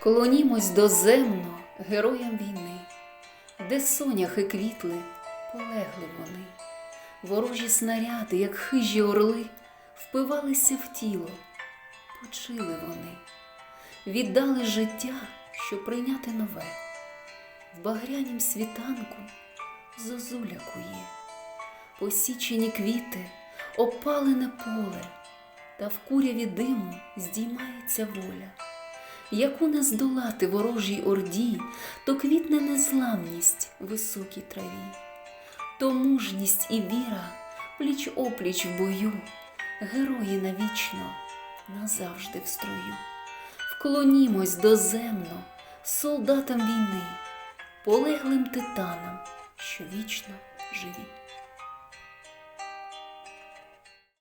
Вклонімось доземно героям війни, де соняхи квітли, полегли вони, ворожі снаряди, як хижі орли, впивалися в тіло, почили вони, віддали життя, щоб прийняти нове. В багрянім світанку зозуля кує, посічені квіти, опалене поле, та в куряві диму здіймається воля. Яку не здолати ворожій орді, то квітне незламність високій траві, то мужність і віра пліч опліч в бою, герої навічно назавжди в строю. Вклонімось доземно солдатам війни, полеглим титанам, що вічно живі.